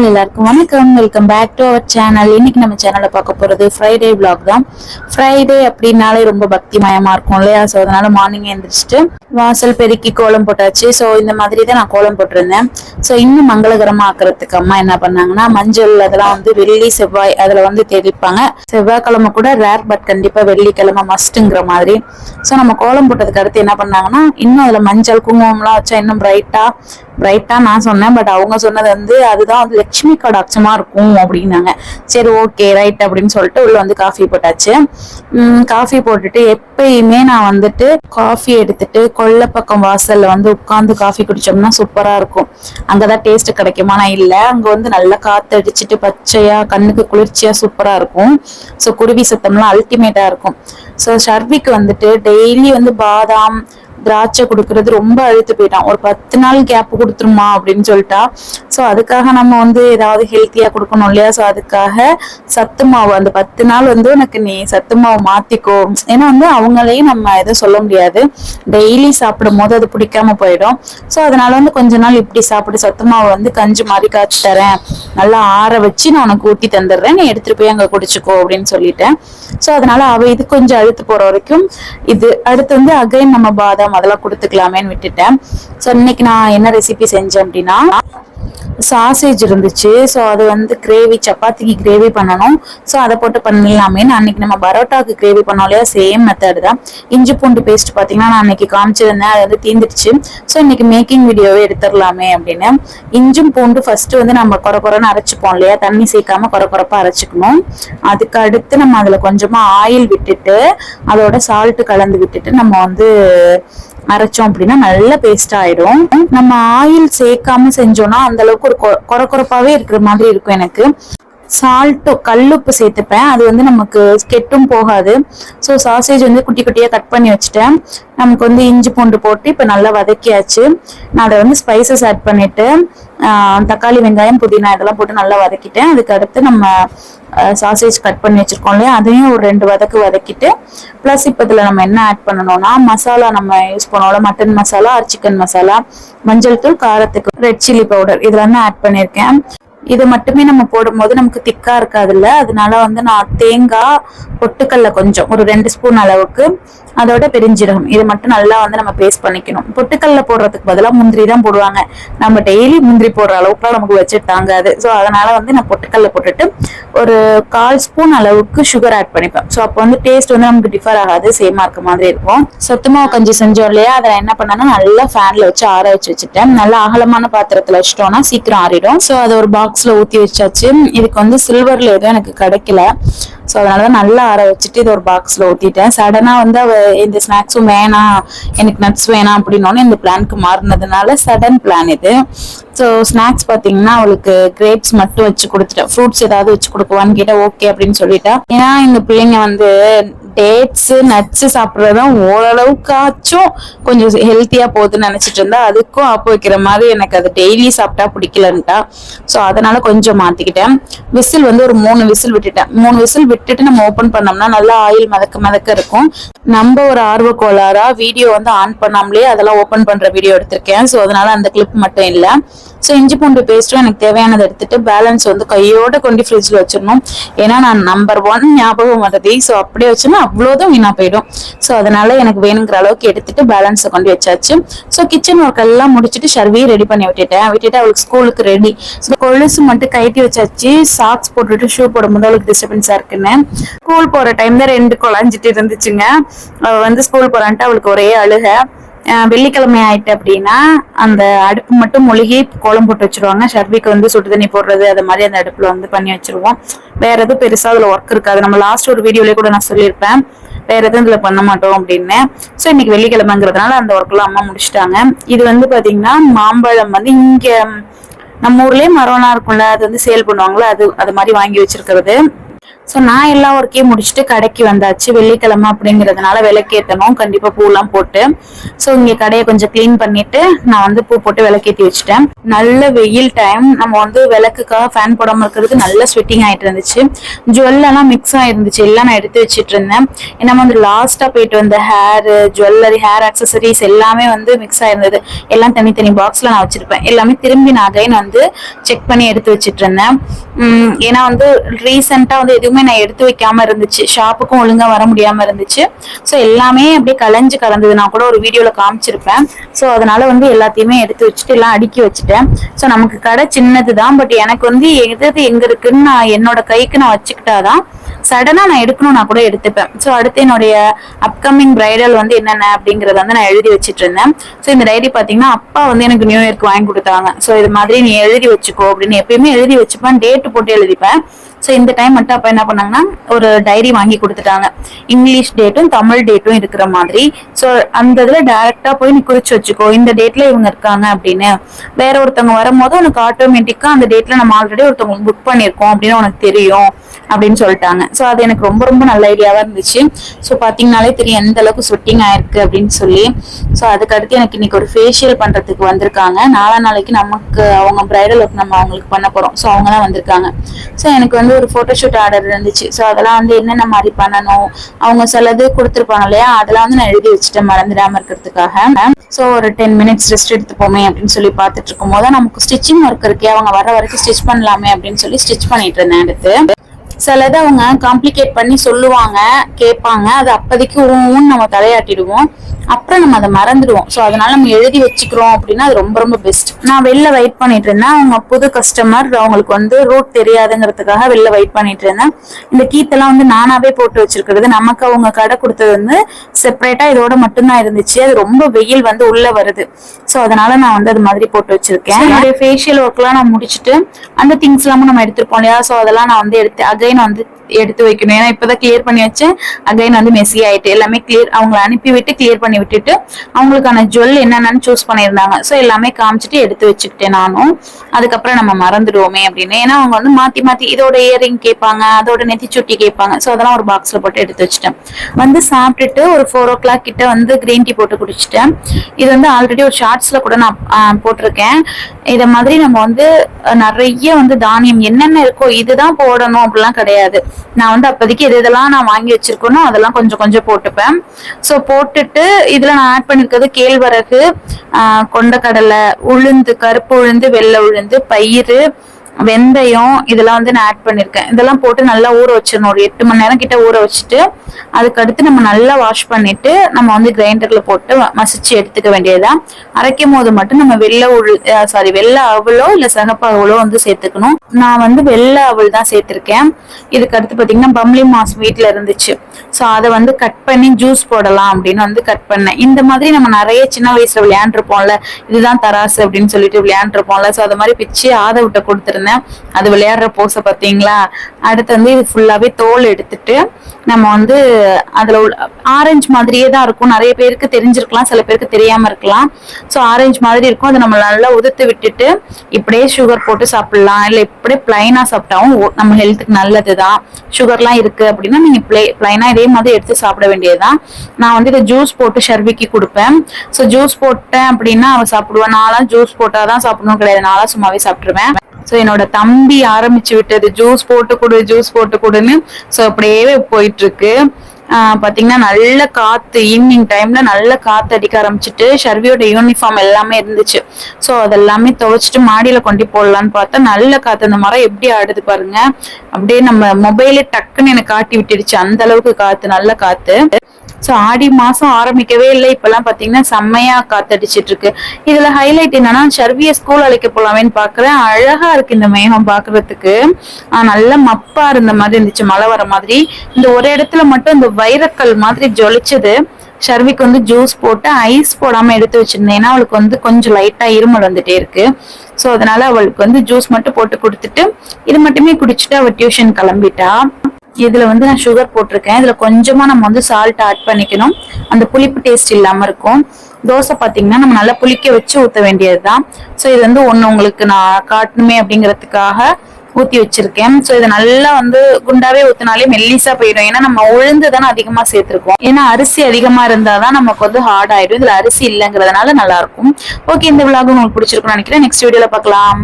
நாள் எல்லாருக்கும். வணக்கம். Welcome back to our channel இன்னைக்கு நம்ம சேனலை பார்க்க போறது ஃப்ரைடே vlog தான். ஃப்ரைடே அப்படின்னாலே ரொம்ப பக்தி மயமா இருக்கும் இல்லையா? ஸோ அதனால மார்னிங் எழுந்திரிச்சிட்டு வாசல் பெருக்கி கோலம் போட்டாச்சு. ஸோ இந்த மாதிரி தான் நான் கோலம் போட்டிருந்தேன். ஸோ இன்னும் மங்களகரமா ஆக்குறதுக்கு அம்மா என்ன பண்ணாங்கன்னா மஞ்சள் அதெல்லாம் வந்து வெள்ளி செவ்வாய் அதுல வந்து தெளிப்பாங்க. செவ்வாய்க்கிழமை கூட ரேர் பட் கண்டிப்பா வெள்ளிக்கிழமை மஸ்ட்டுங்கிற மாதிரி. ஸோ நம்ம கோலம் போட்டதுக்கு அடுத்து என்ன பண்ணாங்கன்னா இன்னும் அதுல மஞ்சள் குங்குமம்லாம் வச்சா இன்னும் பிரைட்டா ரைட்டா நான் சொன்னேன் பட் அவங்க சொன்னது வந்து அதுதான் வந்து லட்சுமி கடாட்சமா இருக்கும் அப்படின்னாங்க. சரி ஓகே ரைட் அப்படின்னு சொல்லிட்டு உள்ள வந்து காஃபி போட்டாச்சு. காஃபி போட்டுட்டு எப்பயுமே நான் வந்துட்டு காஃபி எடுத்துட்டு கொல்லை பக்கம் வாசல்ல வந்து உட்காந்து காஃபி குடிச்சோம்னா சூப்பரா இருக்கும். அங்கதான் டேஸ்ட் கிடைக்குமா? நான் இல்ல. அங்க வந்து நல்லா காத்து அடிச்சிட்டு பச்சையா கண்ணுக்கு குளிர்ச்சியா சூப்பரா இருக்கும். ஸோ குருவி சத்தம்லாம் அல்டிமேட்டா இருக்கும். ஸோ ஷர்விக்கு வந்துட்டு டெய்லி வந்து பாதாம் திராட்சை கொடுக்கறது ரொம்ப அழுத்து போயிட்டான். ஒரு பத்து நாள் கேப் கொடுத்துருமா அப்படின்னு சொல்லிட்டா. ஸோ அதுக்காக நம்ம வந்து ஏதாவது ஹெல்த்தியா கொடுக்கணும் இல்லையா? ஸோ அதுக்காக சத்து மாவு அந்த பத்து நாள் வந்து உனக்கு நீ சத்து மாவு மாத்திக்கோ. ஏன்னா வந்து அவங்களையும் நம்ம எதுவும் சொல்ல முடியாது. டெய்லி சாப்பிடும் போது அது பிடிக்காம போயிடும். ஸோ அதனால வந்து கொஞ்ச நாள் இப்படி சாப்பிட்டு சத்து மாவு வந்து கஞ்சி மாதிரி காய்ச்சி தரேன். நல்லா ஆற வச்சு நான் உனக்கு ஊட்டி தந்துடுறேன். நீ எடுத்துட்டு போய் அங்க குடிச்சுக்கோ அப்படின்னு சொல்லிட்டேன். ஸோ அதனால அவ இது கொஞ்சம் அழுத்து போற வரைக்கும் இது. அடுத்து வந்து அகைன் நம்ம பாதாம் அதெல்லாம் கொடுத்துக்கலாமேன்னு விட்டுட்டேன். ஸோ இன்னைக்கு நான் என்ன ரெசிபி செஞ்சேன் அப்படின்னா சாசேஜ் இருந்துச்சு. ஸோ அது வந்து கிரேவி சப்பாத்திக்கு கிரேவி பண்ணணும். ஸோ அதை போட்டு பண்ணலாமே. அன்னைக்கு நம்ம பரோட்டாக்கு கிரேவி பண்ணோம் இல்லையா சேம் மெத்தடு தான். இஞ்சி பூண்டு பேஸ்ட் பார்த்தீங்கன்னா நான் அன்னைக்கு காமிச்சிருந்தேன். அது வந்து தீந்துடுச்சு. ஸோ இன்னைக்கு மேக்கிங் வீடியோவே எடுத்துடலாமே அப்படின்னு. இஞ்சும் பூண்டு ஃபர்ஸ்ட் வந்து நம்ம குறை குறைன்னு அரைச்சிப்போம் இல்லையா? தண்ணி சேர்க்காம குறை குறைப்பாக அரைச்சிக்கணும். அதுக்கு அடுத்து நம்ம அதில் கொஞ்சமாக ஆயில் விட்டுட்டு அதோட சால்ட்டு கலந்து விட்டுட்டு நம்ம வந்து அரைச்சோம் அப்படின்னா நல்ல பேஸ்ட் ஆயிடும். நம்ம ஆயில் சேர்க்காம செஞ்சோம்னா அந்த அளவுக்கு ஒரு கொ- கொர கொரப்பாவே இருக்கிற மாதிரி இருக்கும் எனக்கு. சால்ட்டு கல்லுப்பு சேர்த்துப்பேன். அது வந்து நமக்கு கெட்டும் போகாது. ஸோ சாசேஜ் வந்து குட்டி குட்டியாக கட் பண்ணி வச்சுட்டேன். நமக்கு வந்து இஞ்சி பூண்டு போட்டு இப்போ நல்லா வதக்கியாச்சு. நான் அதை வந்து ஸ்பைசஸ் ஆட் பண்ணிட்டு தக்காளி வெங்காயம் புதினா இதெல்லாம் போட்டு நல்லா வதக்கிட்டேன். அதுக்கு அடுத்து நம்ம சாசேஜ் கட் பண்ணி வச்சுருக்கோம் இல்லையா? அதையும் ஒரு ரெண்டு வதக்கு வதக்கிட்டு ப்ளஸ் இப்போ இதில் நம்ம என்ன ஆட் பண்ணணும்னா மசாலா நம்ம யூஸ் பண்ணோம்ல mutton masala or chicken masala மஞ்சள் தூள் காரத்துக்கு ரெட் சில்லி பவுடர் இதெல்லாம் ஆட் பண்ணியிருக்கேன். இது மட்டுமே நம்ம போடும்போது நமக்கு திக்கா இருக்காதுல்ல? அதனால வந்து நான் தேங்காய் பொட்டுக்கல்ல கொஞ்சம் ஒரு ரெண்டு ஸ்பூன் அளவுக்கு அதோட பெருஞ்சீரகம். இது மட்டும் நல்லா வந்து நம்ம பேஸ்ட் பண்ணிக்கணும். பொட்டுக்கல்ல போடுறதுக்கு பதிலாக முந்திரி தான் போடுவாங்க. நம்ம டெய்லி முந்திரி போடுற அளவுக்குலாம் நமக்கு வச்சு தாங்காது. ஸோ அதனால வந்து நான் பொட்டுக்கல்ல போட்டுட்டு ஒரு கால் ஸ்பூன் அளவுக்கு சுகர் ஆட் பண்ணிப்பேன். ஸோ அப்போ வந்து டேஸ்ட் வந்து நமக்கு டிஃபர் ஆகாது. சேமா இருக்க மாதிரி இருக்கும். சொத்துமாவு கஞ்சி செஞ்சோம் இல்லையா? அதை என்ன பண்ணேன்னா நல்லா ஃபேன்ல வச்சு ஆற வச்சு வச்சுட்டேன். நல்லா அகலமான பாத்திரத்துல வச்சிட்டோம்னா சீக்கிரம் ஆறிடும். ஸோ அதை ஒரு பாக்ஸ் பாக்ஸில் ஊற்றி வச்சாச்சு. இதுக்கு வந்து சில்வரில் எதுவும் எனக்கு கிடைக்கல. ஸோ அதனால தான் நல்லா ஆற வச்சுட்டு இது ஒரு பாக்ஸில் ஊற்றிட்டேன் சடனாக வந்து அவ இந்த ஸ்நாக்ஸும் வேணாம் எனக்கு நட்ஸ் வேணாம் அப்படின்னோன்னு இந்த பிளானுக்கு மாறினதுனால சடன் பிளான் இது. ஸோ ஸ்நாக்ஸ் பார்த்தீங்கன்னா அவளுக்கு கிரேப்ஸ் மட்டும் வச்சு கொடுத்துட்டேன். ஃப்ரூட்ஸ் ஏதாவது வச்சு கொடுக்குவான்னு கேட்டால் ஓகே அப்படின்னு சொல்லிட்டா. ஏன்னா இந்த பிள்ளைங்க வந்து டேட்ஸ் நட்ஸ் சாப்பிட்றதும் ஓரளவுக்காச்சும் கொஞ்சம் ஹெல்த்தியாக போகுதுன்னு நினச்சிட்டு இருந்தா அதுக்கும் ஆப்பு வைக்கிற மாதிரி எனக்கு அது டெய்லி சாப்பிட்டா பிடிக்கலன்ட்டா. ஸோ அதனால கொஞ்சம் மாற்றிக்கிட்டேன் விசில் வந்து ஒரு மூணு விசில் விட்டுட்டேன். மூணு விசில் விட்டுட்டு நம்ம ஓப்பன் பண்ணோம்னா நல்லா ஆயில் மிதக்க மிதக்க இருக்கும். நம்ம ஒரு ஆர்வ கோளாறா வீடியோ வந்து ஆன் பண்ணாமலே அதெல்லாம் ஓப்பன் பண்ணுற வீடியோ எடுத்திருக்கேன். ஸோ அதனால அந்த கிளிப் மட்டும் இல்லை. ஸோ இஞ்சி பூண்டு பேஸ்ட்டும் எனக்கு தேவையானதை எடுத்துட்டு பேலன்ஸ் வந்து கையோட கொண்டு ஃப்ரிட்ஜில் வச்சிடணும். ஏன்னா நான் நம்பர் ஒன் ஞாபகம் மறதி ஸோ அப்படியே வச்சோம்னா அவ்வளோதான் வீணா போயிடும். ஸோ அதனால எனக்கு வேணுங்கிற அளவுக்கு எடுத்துட்டு பேலன்ஸை கொண்டு வச்சாச்சு. ஸோ கிச்சன் ஒர்க் எல்லாம் முடிச்சுட்டு ஷர்வியை ரெடி பண்ணி விட்டுட்டேன். விட்டுட்டு அவளுக்கு ஸ்கூலுக்கு ரெடி ஸோ கொலுசு மட்டும் கைட்டி வச்சாச்சு. சாக்ஸ் போட்டுட்டு ஷூ போடும்போது அவளுக்கு டிஸ்டர்பன்ஸாக இருக்குன்னு. ஸ்கூல் போகிற டைம் தான் ரெண்டு குழஞ்சிட்டு இருந்துச்சுங்க. அவள் வந்து ஸ்கூல் போகிறான்ட்டு அவளுக்கு ஒரே அழுகை. வெள்ளிக்கிழமை ஆயிட்டு அப்படின்னா அந்த அடுப்பு மட்டும் மொழிகி கோலம் போட்டு வச்சிருவாங்க. சர்விக்கு வந்து சுடு தண்ணி போடுறது அது மாதிரி அந்த அடுப்புல வந்து பண்ணி வச்சிருவோம். வேற எதுவும் பெருசா அதுல ஒர்க் இருக்காது. நம்ம லாஸ்ட் ஒரு வீடியோலயே கூட நான் சொல்லியிருப்பேன். வேற எதுவும் இதுல பண்ண மாட்டோம் அப்படின்னு. ஸோ இன்னைக்கு வெள்ளிக்கிழமைங்கிறதுனால அந்த ஒர்க்லாம் அம்மா முடிச்சிட்டாங்க. இது வந்து பாத்தீங்கன்னா மாம்பழம் வந்து இங்க நம்ம ஊர்லயே மரம்லாம் இருக்கும்ல அது வந்து சேல் பண்ணுவாங்களா அது அது மாதிரி வாங்கி வச்சிருக்கிறது. ஸோ நான் எல்லா ஒர்க்கையும் முடிச்சுட்டு கடைக்கு வந்தாச்சு. வெள்ளிக்கிழமை அப்படிங்கிறதுனால விளக்கேற்றணும் கண்டிப்பாக பூலாம் போட்டு. ஸோ இங்கே கடையை கொஞ்சம் க்ளீன் பண்ணிட்டு நான் வந்து பூ போட்டு விளக்கேற்றி வச்சுட்டேன். நல்ல வெயில் டைம் நம்ம வந்து விளக்குக்காக ஃபேன் போடாமல் இருக்கிறது நல்ல ஸ்வெட்டிங் ஆகிட்டு இருந்துச்சு. ஜுவல்லாம் மிக்ஸ் ஆயிருந்துச்சு. எல்லாம் நான் எடுத்து வச்சுட்டு இருந்தேன். ஏன்னா வந்து லாஸ்ட்டாக போயிட்டு வந்த ஹேர் ஜுவல்லரி ஹேர் அக்சசரிஸ் எல்லாமே வந்து மிக்ஸ் ஆயிருந்தது. எல்லாம் தனித்தனி பாக்ஸில் நான் வச்சிருப்பேன். எல்லாமே திரும்பி நான் அகைன் வந்து செக் பண்ணி எடுத்து வச்சுட்டு இருந்தேன். ஏன்னா வந்து ரீசெண்டாக வந்து எதுவுமே நான் எடுத்து வைக்காம இருந்துச்சு. ஷாப்புக்கும் ஒழுங்கா வர முடியாம இருந்துச்சு. ஸோ எல்லாமே அப்படியே கலைஞ்சு கலந்தது. நான் கூட ஒரு வீடியோல காமிச்சிருப்பேன். ஸோ அதனால வந்து எல்லாத்தையுமே எடுத்து வச்சுட்டு எல்லாம் அடுக்கி வச்சுட்டேன். ஸோ நமக்கு கடை சின்னது தான். பட் எனக்கு வந்து எது எது எங்க இருக்குன்னு நான் என்னோட கைக்கு நான் வச்சுக்கிட்டாதான் சடனா நான் எடுக்கணும்னா கூட எடுத்துப்பேன். ஸோ அடுத்து என்னுடைய அப்கமிங் பிரைடல் வந்து என்னென்ன அப்படிங்கறத வந்து நான் எழுதி வச்சுட்டு இருந்தேன். ஸோ இந்த டைரி பாத்தீங்கன்னா அப்பா வந்து எனக்கு நியூ இயர்க்கு வாங்கி கொடுத்தாங்க. ஸோ இது மாதிரி நீ எழுதி வச்சுக்கோ அப்படின்னு எப்பயுமே எழுதி வச்சுப்பேன். டேட்டு போட்டு எழுதிப்பேன். ஸோ இந்த டைம் மட்டும் அப்போ என்ன பண்ணாங்கன்னா ஒரு டைரி வாங்கி கொடுத்துட்டாங்க. இங்கிலீஷ் டேட்டும் தமிழ் டேட்டும் இருக்கிற மாதிரி. ஸோ அந்த இதில் டேரெக்டாக போய் நீ குறிச்சு வச்சுக்கோ. இந்த டேட்ல இவங்க இருக்காங்க அப்படின்னு. வேற ஒருத்தவங்க வரும்போது உனக்கு ஆட்டோமேட்டிக்காக அந்த டேட்ல நம்ம ஆல்ரெடி ஒருத்தவங்களுக்கு புக் பண்ணியிருக்கோம் அப்படின்னு உனக்கு தெரியும் அப்படின்னு சொல்லிட்டாங்க. ஸோ அது எனக்கு ரொம்ப ரொம்ப நல்ல ஐடியாவாக இருந்துச்சு. ஸோ பார்த்தீங்கனாலே தெரியும் எந்த அளவுக்கு ஸ்வெட்டிங் ஆயிருக்கு அப்படின்னு சொல்லி. ஸோ அதுக்கடுத்து எனக்கு இன்னைக்கு ஒரு ஃபேஷியல் பண்ணுறதுக்கு வந்திருக்காங்க. நாலா நாளைக்கு நமக்கு அவங்க பிரைடல் ஒர்க் நம்ம அவங்களுக்கு பண்ண போகிறோம் ஸோ அவங்க தான் வந்திருக்காங்க. ஸோ எனக்கு வந்து ஒரு ஃபோட்டோஷூட் ஆர்டர் இருந்துச்சு. ஸோ அதெல்லாம் வந்து என்னென்ன மாதிரி பண்ணணும்? அவங்க சிலது கொடுத்துருப்பாங்க இல்லையா? அதெல்லாம் வந்து நான் எழுதி வச்சுட்டேன் மறந்துடாமல் இருக்கிறதுக்காக. ஸோ ஒரு டென் மினிட்ஸ் ரெஸ்ட் எடுத்துப்போமே அப்படின்னு சொல்லி பார்த்துட்டு இருக்கும் போது நமக்கு ஸ்டிச்சிங் ஒர்க் இருக்கே அவங்க வர வரைக்கும் ஸ்டிச் பண்ணலாமே அப்படின்னு சொல்லி ஸ்டிச் பண்ணிட்டு இருந்தேன் எடுத்து சிலது அவங்க காம்ப்ளிகேட் பண்ணி சொல்லுவாங்க கேட்பாங்க. அது அப்போதைக்கு ஊன்னு நம்ம தலையாட்டிடுவோம். அப்புறம் நம்ம அதை மறந்துடுவோம். ஸோ அதனால நம்ம எழுதி வச்சுக்கிறோம் அப்படின்னா அது ரொம்ப ரொம்ப பெஸ்ட் நான் வெளில வெயிட் பண்ணிட்டு இருந்தேன். அவங்க புது கஸ்டமர் அவங்களுக்கு வந்து ரூட் தெரியாதுங்கிறதுக்காக வெளில வெயிட் பண்ணிட்டு இருந்தேன். இந்த கீத்தெல்லாம் வந்து நானாவே போட்டு வச்சிருக்கிறது. நமக்கு அவங்க கடை கொடுத்தது வந்து செப்பரேட்டா இதோட மட்டும்தான் இருந்துச்சு. அது ரொம்ப வெயில் வந்து உள்ள வருது. ஸோ அதனால நான் வந்து அது மாதிரி போட்டு வச்சிருக்கேன். என்னுடைய ஃபேஷியல் ஒர்க்லாம் நான் முடிச்சுட்டு அந்த திங்ஸ் எல்லாமும் நம்ம எடுத்துருப்போம் இல்லையா? ஸோ அதெல்லாம் நான் வந்து எடுத்து அகைன் வந்து எடுத்து வைக்கணும். ஏன்னா இப்பதான் கிளியர் பண்ணி வச்சேன் அகைன் வந்து மெஸ்ஸி ஆயிட்டு எல்லாமே கிளியர் அவங்களை அனுப்பி விட்டு கிளியர் பண்ணி விட்டுட்டு அவங்களுக்கான ஜுவல் என்னென்னு சூஸ் பண்ணியிருந்தாங்க. ஸோ எல்லாமே காமிச்சிட்டு எடுத்து வச்சுக்கிட்டேன் நானும். அதுக்கப்புறம் நம்ம மறந்துடுவோமே அப்படின்னு. ஏன்னா அவங்க வந்து மாத்தி மாத்தி இதோட இயரிங் கேட்பாங்க அதோட நெத்தி சுட்டி கேட்பாங்க. ஸோ அதெல்லாம் ஒரு பாக்ஸ்ல போட்டு எடுத்து வச்சுட்டேன். வந்து சாப்பிட்டுட்டு ஒரு ஃபோர் ஓ கிளாக் கிட்ட வந்து கிரீன் டீ போட்டு குடிச்சிட்டேன். இது வந்து ஆல்ரெடி ஒரு ஷார்ட்ஸ்ல கூட நான் போட்டிருக்கேன். இதை மாதிரி நம்ம வந்து நிறைய வந்து தானியம் என்னென்ன இருக்கோ இதுதான் போடணும் அப்படிலாம் கிடையாது. நான் வந்து அப்போதைக்கு எது இதெல்லாம் நான் வாங்கி வச்சிருக்கணும் அதெல்லாம் கொஞ்சம் கொஞ்சம் போட்டுப்பேன். ஸோ போட்டுட்டு இதுல நான் ஆட் பண்ணிருக்கிறது கேழ்வரகு கொண்டக்கடலை உளுந்து கருப்பு உளுந்து வெள்ளை உளுந்து பயிறு வெந்தயம் இதெல்லாம் வந்து நான் ஆட் பண்ணிருக்கேன். இதெல்லாம் போட்டு நல்லா ஊற வச்சிடணும். ஒரு எட்டு மணி நேரம் கிட்ட ஊற வச்சுட்டு அதுக்கடுத்து நம்ம நல்லா வாஷ் பண்ணிட்டு நம்ம வந்து கிரைண்டர்ல போட்டு மசிச்சு எடுத்துக்க வேண்டியதுதான். அரைக்கும் போது மட்டும் நம்ம வெள்ளை உள் சாரி வெள்ளை அவளோ இல்ல சகப்பு அவளோ வந்து சேர்த்துக்கணும். நான் வந்து வெள்ளை அவள் தான் சேர்த்திருக்கேன். இதுக்கு அடுத்து பாத்தீங்கன்னா பம்ளி மாஸ் வீட்டுல இருந்துச்சு. ஸோ அதை வந்து கட் பண்ணி ஜூஸ் போடலாம் அப்படின்னு வந்து கட் பண்ணேன். இந்த மாதிரி நம்ம நிறைய சின்ன வயசுல விளையாண்டுருப்போம்ல இதுதான் தராசு அப்படின்னு சொல்லிட்டு விளையாண்டுருப்போம்ல. ஸோ அதை மாதிரி பிச்சு ஆத விட்ட பார்த்தீங்கன்னா அது விளையாடுற போஸை பார்த்தீங்களா? அடுத்து வந்து இது ஃபுல்லாவே தோல் எடுத்துட்டு நம்ம வந்து அதுல ஆரஞ்சு மாதிரியே தான் இருக்கும். நிறைய பேருக்கு தெரிஞ்சிருக்கலாம். சில பேருக்கு தெரியாம இருக்கலாம். ஸோ ஆரஞ்சு மாதிரி இருக்கும். அதை நம்ம நல்லா உதுத்து விட்டுட்டு இப்படியே சுகர் போட்டு சாப்பிடலாம். இல்லை இப்படியே பிளைனா சாப்பிட்டாவும் நம்ம ஹெல்த்துக்கு நல்லது தான். சுகர்லாம் இருக்கு அப்படின்னா நீங்க பிளே பிளைனா இதே மாதிரி எடுத்து சாப்பிட வேண்டியதுதான். நான் வந்து இதை ஜூஸ் போட்டு ஷர்விக்கு கொடுப்பேன். ஸோ ஜூஸ் போட்டேன் அப்படின்னா அவன் சாப்பிடுவேன். நான்லாம் ஜூஸ் போட்டாதான் சாப்பிடணும் கிடையாது. நான்லாம் சும்மாவே சாப்பிட்டுருவேன். ஸோ என்னோட தம்பி ஆரம்பிச்சு விட்டது. ஜூஸ் போட்டு கொடு ஜூஸ் போட்டு கொடுன்னு. ஸோ அப்படியே போயிட்டு இருக்கு பாத்தீங்கன்னா நல்ல காத்து ஈவினிங் டைம்ல நல்ல காத்து அடிக்க ஆரம்பிச்சுட்டு ஷர்வியோட யூனிஃபார்ம் எல்லாமே இருந்துச்சு. ஸோ அதெல்லாமே துவைச்சிட்டு மாடியில கொண்டு போடலான்னு பார்த்தா நல்ல காத்து. அந்த மரம் எப்படி ஆடுது பாருங்க. அப்படியே நம்ம மொபைலே டக்குன்னு எனக்கு காட்டி விட்டுடுச்சு. அந்த அளவுக்கு காத்து நல்ல காத்து. ஸோ ஆடி மாசம் ஆரம்பிக்கவே இல்லை. இப்போல்லாம் பாத்தீங்கன்னா செம்மையா காத்தடிச்சிட்டு இருக்கு இதுல ஹைலைட் என்னன்னா சர்விய ஸ்கூல் அழைக்க போகலாமேன்னு பாக்குறேன் அழகா இருக்கு இந்த மேகம் பாக்குறதுக்கு நல்ல மப்பா இருந்த மாதிரி இருந்துச்சு மழை வர மாதிரி. இந்த ஒரு இடத்துல மட்டும் இந்த வைரக்கல் மாதிரி ஜொலிச்சது. ஷர்விக்கு வந்து ஜூஸ் போட்டு ஐஸ் போடாம எடுத்து வச்சிருந்தேன். ஏன்னா அவளுக்கு வந்து கொஞ்சம் லைட்டா இருமல் வந்துட்டே இருக்கு. ஸோ அதனால அவளுக்கு வந்து ஜூஸ் மட்டும் போட்டு கொடுத்துட்டு இது மட்டுமே குடிச்சிட்டு அவள் டியூஷன் கிளம்பிட்டா. இதுல வந்து நான் சுகர் போட்டிருக்கேன். இதுல கொஞ்சமா நம்ம வந்து சால்ட் ஆட் பண்ணிக்கணும். அந்த புளிப்பு டேஸ்ட் இல்லாம இருக்கும். தோசை பாத்தீங்கன்னா நம்ம நல்லா புளிக்க வச்சு ஊத்த வேண்டியதுதான். ஸோ இது வந்து ஒண்ணு உங்களுக்கு நான் காட்டணுமே அப்படிங்கிறதுக்காக ஊத்தி வச்சிருக்கேன். ஸோ இதை நல்லா வந்து குண்டாவே ஊத்தினாலே மெல்லிசா போயிடும். ஏன்னா நம்ம உளுந்து தானே அதிகமா சேர்த்திருக்கோம். ஏன்னா அரிசி அதிகமா இருந்தாதான் நமக்கு வந்து ஹார்ட் ஆயிடும். இதுல அரிசி இல்லைங்கிறதுனால நல்லா இருக்கும். ஓகே இந்த விழாவும் உங்களுக்கு பிடிச்சிருக்கும்னு நினைக்கிறேன். நெக்ஸ்ட் வீடியோல பார்க்கலாம்.